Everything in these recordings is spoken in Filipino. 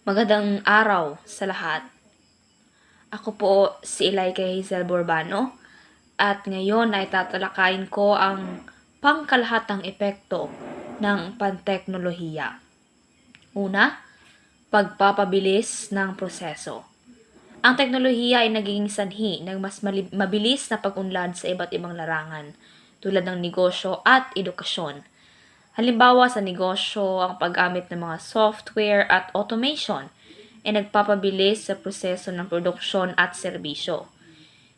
Magandang araw sa lahat. Ako po si Ilaika Hazel Borbano at ngayon ay tatalakayin ko ang pangkalahatang epekto ng panteknolohiya. Una, pagpapabilis ng proseso. Ang teknolohiya ay nagiging sanhi ng mas mabilis na pag-unlad sa iba't ibang larangan tulad ng negosyo at edukasyon. Halimbawa sa negosyo, ang paggamit ng mga software at automation ay nagpapabilis sa proseso ng produksyon at serbisyo.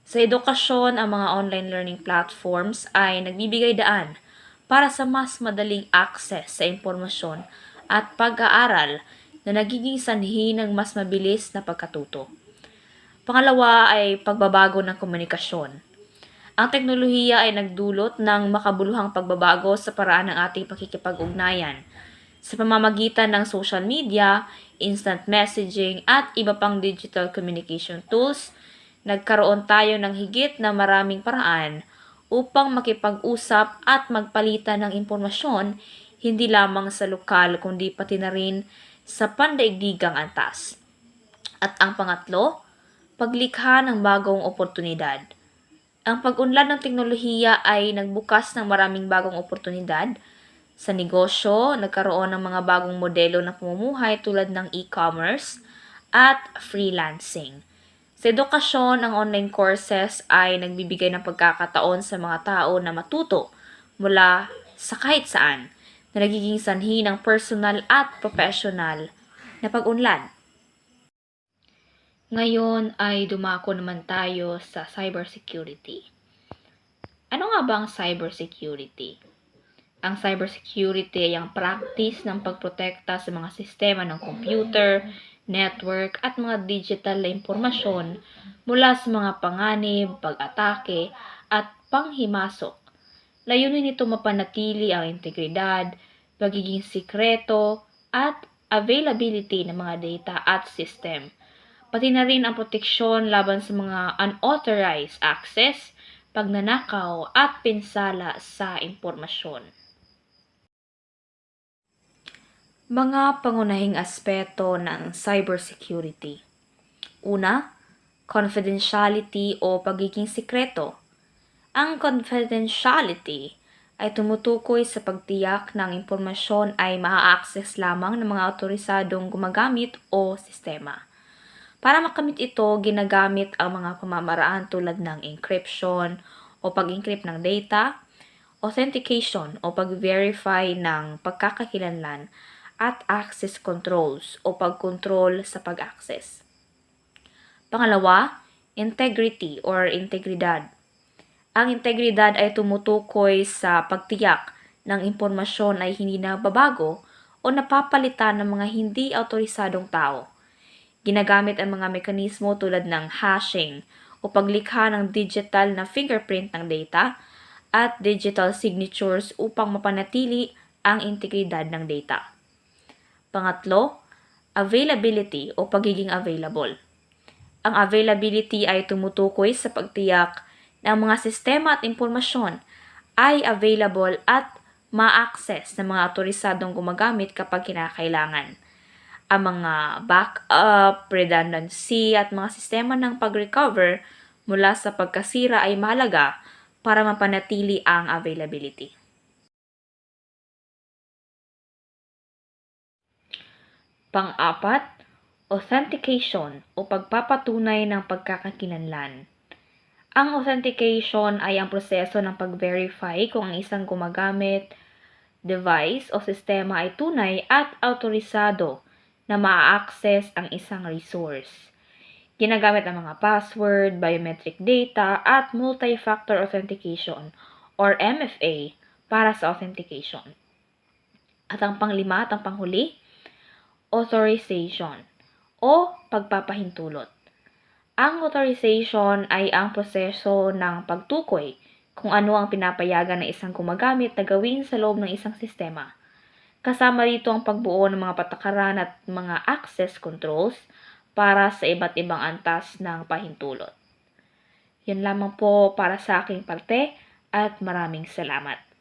Sa edukasyon, ang mga online learning platforms ay nagbibigay daan para sa mas madaling access sa impormasyon at pag-aaral na nagiging sanhi ng mas mabilis na pagkatuto. Pangalawa ay pagbabago ng komunikasyon. Ang teknolohiya ay nagdulot ng makabuluhang pagbabago sa paraan ng ating pakikipag-ugnayan sa pamamagitan ng social media, instant messaging at iba pang digital communication tools. Nagkaroon tayo ng higit na maraming paraan upang makipag-usap at magpalitan ng impormasyon hindi lamang sa lokal kundi pati na rin sa pandaigdigang antas. At ang pangatlo, paglikha ng bagong oportunidad. Ang pag-unlad ng teknolohiya ay nagbukas ng maraming bagong oportunidad. Sa negosyo, nagkaroon ng mga bagong modelo ng pamumuhay tulad ng e-commerce at freelancing. Sa edukasyon, ang online courses ay nagbibigay ng pagkakataon sa mga tao na matuto mula sa kahit saan na nagiging sanhi ng personal at professional na pag-unlad. Ngayon ay dumako naman tayo sa cybersecurity. Ano nga ba ang cybersecurity? Ang cybersecurity ay ang practice ng pagprotekta sa mga sistema ng computer, network at mga digital na impormasyon mula sa mga panganib, pag-atake at panghimasok. Layunin nito mapanatili ang integridad, pagiging sikreto at availability ng mga data at system pati na rin ang proteksyon laban sa mga unauthorized access, pagnanakaw at pinsala sa impormasyon. Mga pangunahing aspeto ng cybersecurity. Una, confidentiality o pagiging sikreto. Ang confidentiality ay tumutukoy sa pagtiyak ng impormasyon ay maa-access lamang ng mga autorisadong gumagamit o sistema. Para makamit ito, ginagamit ang mga pamamaraan tulad ng encryption o pag-encrypt ng data, authentication o pag-verify ng pagkakakilanlan, at access controls o pag-control sa pag-access. Pangalawa, integrity or integridad. Ang integridad ay tumutukoy sa pagtiyak ng impormasyon ay hindi nababago o napapalitan ng mga hindi autorisadong tao Ginagamit ang mga mekanismo tulad ng hashing o paglikha ng digital na fingerprint ng data at digital signatures upang mapanatili ang integridad ng data. Pangatlo, availability o pagiging available. Ang availability ay tumutukoy sa pagtiyak ng mga sistema at impormasyon ay available at ma-access ng mga autorisadong gumagamit kapag kinakailangan ang mga backup, redundancy at mga sistema ng pag-recover mula sa pagkasira ay mahalaga para mapanatili ang availability. Pang-apat, authentication o pagpapatunay ng pagkakakilanlan. Ang authentication ay ang proseso ng pag-verify kung ang isang gumagamit, device o sistema ay tunay at autorisado na ma-access ang isang resource. Ginagamit ang mga password, biometric data, at multi-factor authentication or MFA para sa authentication. At ang panglima at ang panghuli, authorization o pagpapahintulot. Ang authorization ay ang proseso ng pagtukoy kung ano ang pinapayagan ng isang gumagamit na gawin sa loob ng isang sistema Kasama rito ang pagbuo ng mga patakaran at mga access controls para sa iba't ibang antas ng pahintulot. Yan lamang po para sa aking parte at maraming salamat.